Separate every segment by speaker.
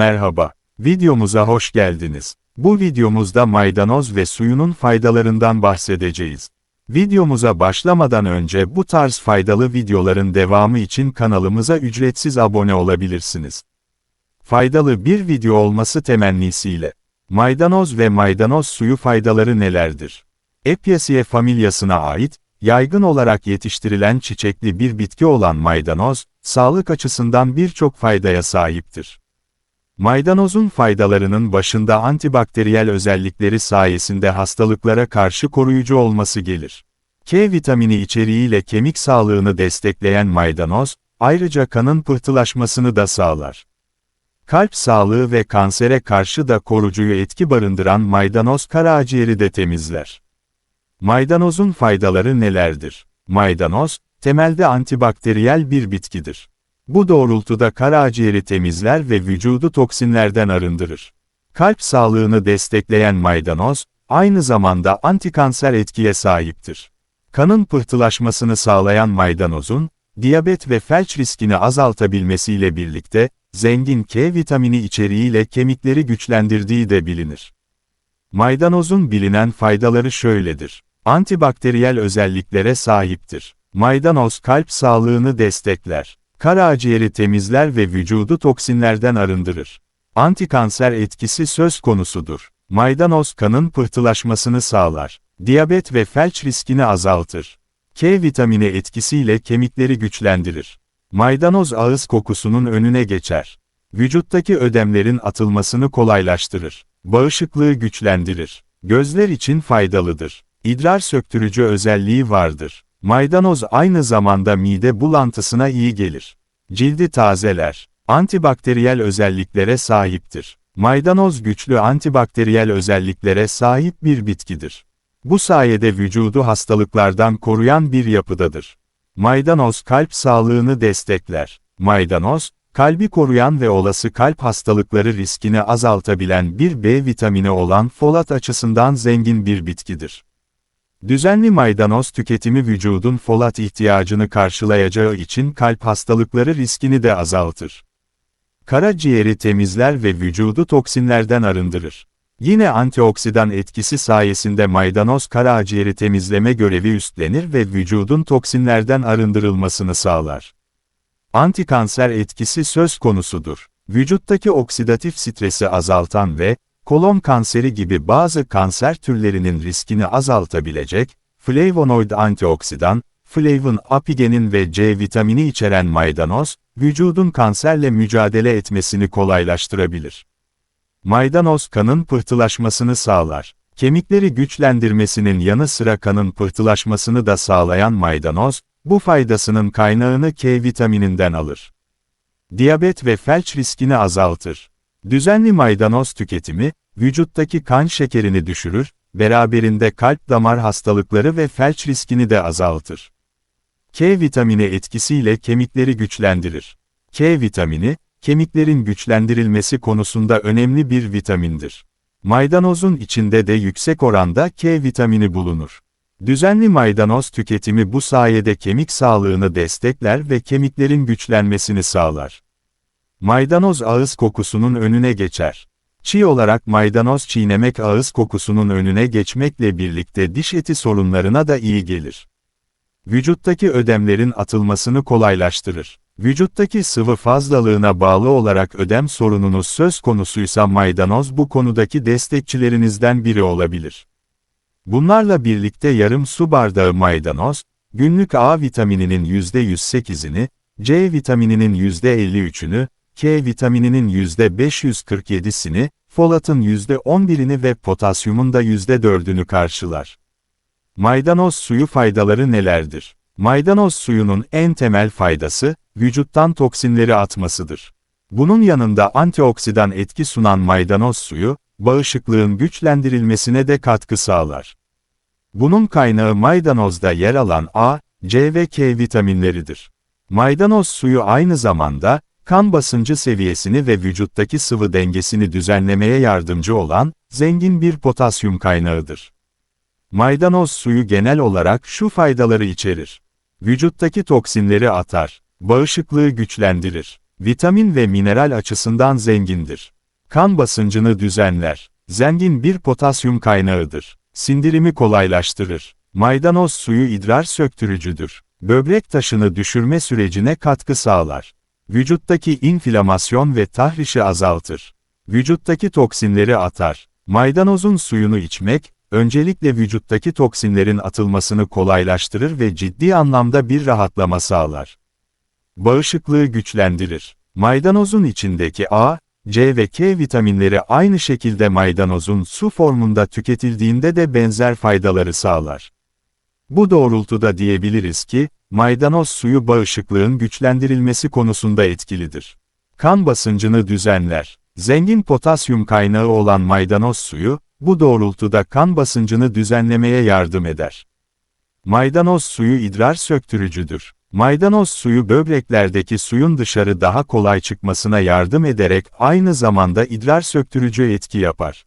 Speaker 1: Merhaba, videomuza hoş geldiniz. Bu videomuzda maydanoz ve suyunun faydalarından bahsedeceğiz. Videomuza başlamadan önce bu tarz faydalı videoların devamı için kanalımıza ücretsiz abone olabilirsiniz. Faydalı bir video olması temennisiyle. Maydanoz ve maydanoz suyu faydaları nelerdir? Apiaceae familyasına ait, yaygın olarak yetiştirilen çiçekli bir bitki olan maydanoz, sağlık açısından birçok faydaya sahiptir. Maydanozun faydalarının başında antibakteriyel özellikleri sayesinde hastalıklara karşı koruyucu olması gelir. K vitamini içeriğiyle kemik sağlığını destekleyen maydanoz, ayrıca kanın pıhtılaşmasını da sağlar. Kalp sağlığı ve kansere karşı da korucuyu etki barındıran maydanoz karaciğeri de temizler. Maydanozun faydaları nelerdir? Maydanoz, temelde antibakteriyel bir bitkidir. Bu doğrultuda karaciğeri temizler ve vücudu toksinlerden arındırır. Kalp sağlığını destekleyen maydanoz, aynı zamanda antikanser etkiye sahiptir. Kanın pıhtılaşmasını sağlayan maydanozun, diyabet ve felç riskini azaltabilmesiyle birlikte, zengin K vitamini içeriğiyle kemikleri güçlendirdiği de bilinir. Maydanozun bilinen faydaları şöyledir. Antibakteriyel özelliklere sahiptir. Maydanoz kalp sağlığını destekler. Karaciğeri temizler ve vücudu toksinlerden arındırır. Antikanser etkisi söz konusudur. Maydanoz kanın pıhtılaşmasını sağlar. Diyabet ve felç riskini azaltır. K vitamini etkisiyle kemikleri güçlendirir. Maydanoz ağız kokusunun önüne geçer. Vücuttaki ödemlerin atılmasını kolaylaştırır. Bağışıklığı güçlendirir. Gözler için faydalıdır. İdrar söktürücü özelliği vardır. Maydanoz aynı zamanda mide bulantısına iyi gelir. Cildi tazeler. Antibakteriyel özelliklere sahiptir. Maydanoz güçlü antibakteriyel özelliklere sahip bir bitkidir. Bu sayede vücudu hastalıklardan koruyan bir yapıdadır. Maydanoz kalp sağlığını destekler. Maydanoz, kalbi koruyan ve olası kalp hastalıkları riskini azaltabilen bir B vitamini olan folat açısından zengin bir bitkidir. Düzenli maydanoz tüketimi vücudun folat ihtiyacını karşılayacağı için kalp hastalıkları riskini de azaltır. Karaciğeri temizler ve vücudu toksinlerden arındırır. Yine antioksidan etkisi sayesinde maydanoz karaciğeri temizleme görevi üstlenir ve vücudun toksinlerden arındırılmasını sağlar. Antikanser etkisi söz konusudur. Vücuttaki oksidatif stresi azaltan ve, kolon kanseri gibi bazı kanser türlerinin riskini azaltabilecek, flavonoid antioksidan, flavin apigenin ve C vitamini içeren maydanoz, vücudun kanserle mücadele etmesini kolaylaştırabilir. Maydanoz kanın pıhtılaşmasını sağlar. Kemikleri güçlendirmesinin yanı sıra kanın pıhtılaşmasını da sağlayan maydanoz, bu faydasının kaynağını K vitamininden alır. Diyabet ve felç riskini azaltır. Düzenli maydanoz tüketimi, vücuttaki kan şekerini düşürür, beraberinde kalp damar hastalıkları ve felç riskini de azaltır. K vitamini etkisiyle kemikleri güçlendirir. K vitamini, kemiklerin güçlendirilmesi konusunda önemli bir vitamindir. Maydanozun içinde de yüksek oranda K vitamini bulunur. Düzenli maydanoz tüketimi bu sayede kemik sağlığını destekler ve kemiklerin güçlenmesini sağlar. Maydanoz ağız kokusunun önüne geçer. Çiğ olarak maydanoz çiğnemek ağız kokusunun önüne geçmekle birlikte diş eti sorunlarına da iyi gelir. Vücuttaki ödemlerin atılmasını kolaylaştırır. Vücuttaki sıvı fazlalığına bağlı olarak ödem sorununuz söz konusuysa maydanoz bu konudaki destekçilerinizden biri olabilir. Bunlarla birlikte yarım su bardağı maydanoz, günlük A vitamininin %108'ini, C vitamininin %53'ünü, K vitamininin %547'sini, folatın %11'ini ve potasyumun da %4'ünü karşılar. Maydanoz suyu faydaları nelerdir? Maydanoz suyunun en temel faydası, vücuttan toksinleri atmasıdır. Bunun yanında antioksidan etki sunan maydanoz suyu, bağışıklığın güçlendirilmesine de katkı sağlar. Bunun kaynağı maydanozda yer alan A, C ve K vitaminleridir. Maydanoz suyu aynı zamanda, kan basıncı seviyesini ve vücuttaki sıvı dengesini düzenlemeye yardımcı olan, zengin bir potasyum kaynağıdır. Maydanoz suyu genel olarak şu faydaları içerir. Vücuttaki toksinleri atar, bağışıklığı güçlendirir, Vitamin ve mineral açısından zengindir. Kan basıncını düzenler. Zengin bir potasyum kaynağıdır. Sindirimi kolaylaştırır. Maydanoz suyu idrar söktürücüdür. Böbrek taşını düşürme sürecine katkı sağlar. Vücuttaki inflamasyon ve tahrişi azaltır. Vücuttaki toksinleri atar. Maydanozun suyunu içmek, öncelikle vücuttaki toksinlerin atılmasını kolaylaştırır ve ciddi anlamda bir rahatlama sağlar. Bağışıklığı güçlendirir. Maydanozun içindeki A, C ve K vitaminleri aynı şekilde maydanozun su formunda tüketildiğinde de benzer faydaları sağlar. Bu doğrultuda diyebiliriz ki, maydanoz suyu bağışıklığın güçlendirilmesi konusunda etkilidir. Kan basıncını düzenler. Zengin potasyum kaynağı olan maydanoz suyu, bu doğrultuda kan basıncını düzenlemeye yardım eder. Maydanoz suyu idrar söktürücüdür. Maydanoz suyu böbreklerdeki suyun dışarı daha kolay çıkmasına yardım ederek aynı zamanda idrar söktürücü etki yapar.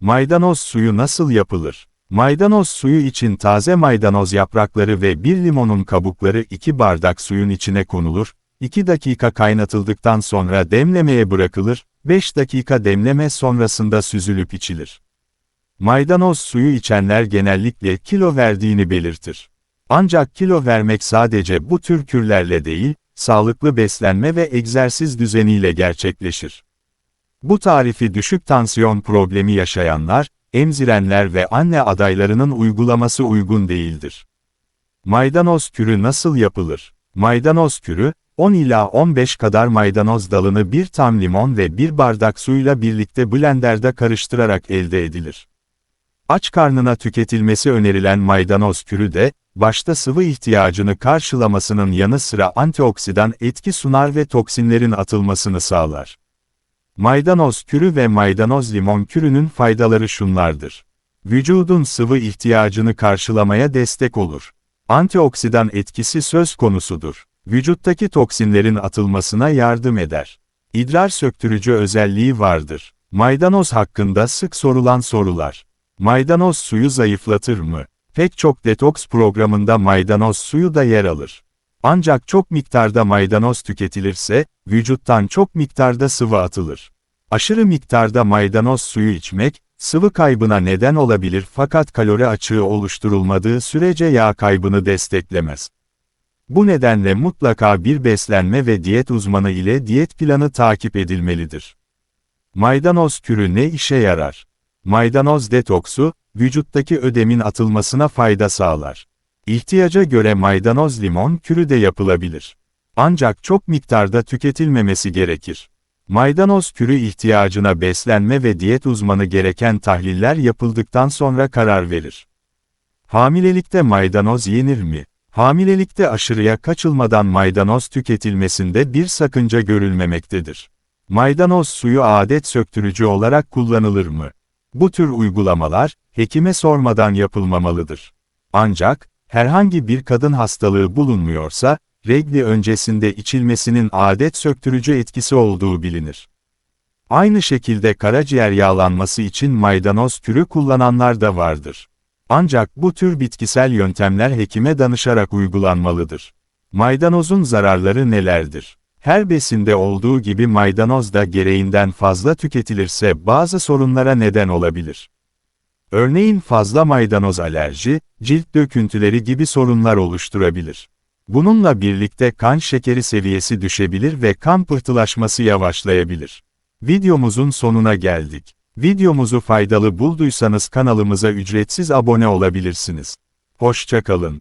Speaker 1: Maydanoz suyu nasıl yapılır? Maydanoz suyu için taze maydanoz yaprakları ve bir limonun kabukları 2 bardak suyun içine konulur, 2 dakika kaynatıldıktan sonra demlemeye bırakılır, 5 dakika demleme sonrasında süzülüp içilir. Maydanoz suyu içenler genellikle kilo verdiğini belirtir. Ancak kilo vermek sadece bu tür kürlerle değil, sağlıklı beslenme ve egzersiz düzeniyle gerçekleşir. Bu tarifi düşük tansiyon problemi yaşayanlar, emzirenler ve anne adaylarının uygulaması uygun değildir. Maydanoz kürü nasıl yapılır? Maydanoz kürü, 10 ila 15 kadar maydanoz dalını bir tam limon ve bir bardak suyla birlikte blenderde karıştırarak elde edilir. Aç karnına tüketilmesi önerilen maydanoz kürü de, başta sıvı ihtiyacını karşılamasının yanı sıra antioksidan etki sunar ve toksinlerin atılmasını sağlar. Maydanoz kürü ve maydanoz limon kürünün faydaları şunlardır. Vücudun sıvı ihtiyacını karşılamaya destek olur. Antioksidan etkisi söz konusudur. Vücuttaki toksinlerin atılmasına yardım eder. İdrar söktürücü özelliği vardır. Maydanoz hakkında sık sorulan sorular. Maydanoz suyu zayıflatır mı? Pek çok detoks programında maydanoz suyu da yer alır. Ancak çok miktarda maydanoz tüketilirse, vücuttan çok miktarda sıvı atılır. Aşırı miktarda maydanoz suyu içmek, sıvı kaybına neden olabilir fakat kalori açığı oluşturulmadığı sürece yağ kaybını desteklemez. Bu nedenle mutlaka bir beslenme ve diyet uzmanı ile diyet planı takip edilmelidir. Maydanoz kürü ne işe yarar? Maydanoz detoksu, vücuttaki ödemin atılmasına fayda sağlar. İhtiyaca göre maydanoz limon kürü de yapılabilir. Ancak çok miktarda tüketilmemesi gerekir. Maydanoz kürü ihtiyacına beslenme ve diyet uzmanı gereken tahliller yapıldıktan sonra karar verir. Hamilelikte maydanoz yenir mi? Hamilelikte aşırıya kaçılmadan maydanoz tüketilmesinde bir sakınca görülmemektedir. Maydanoz suyu adet söktürücü olarak kullanılır mı? Bu tür uygulamalar, hekime sormadan yapılmamalıdır. Ancak, herhangi bir kadın hastalığı bulunmuyorsa, regli öncesinde içilmesinin adet söktürücü etkisi olduğu bilinir. Aynı şekilde karaciğer yağlanması için maydanoz türü kullananlar da vardır. Ancak bu tür bitkisel yöntemler hekime danışarak uygulanmalıdır. Maydanozun zararları nelerdir? Her besinde olduğu gibi maydanoz da gereğinden fazla tüketilirse bazı sorunlara neden olabilir. Örneğin fazla maydanoz alerji, cilt döküntüleri gibi sorunlar oluşturabilir. Bununla birlikte kan şekeri seviyesi düşebilir ve kan pıhtılaşması yavaşlayabilir. Videomuzun sonuna geldik. Videomuzu faydalı bulduysanız kanalımıza ücretsiz abone olabilirsiniz. Hoşçakalın.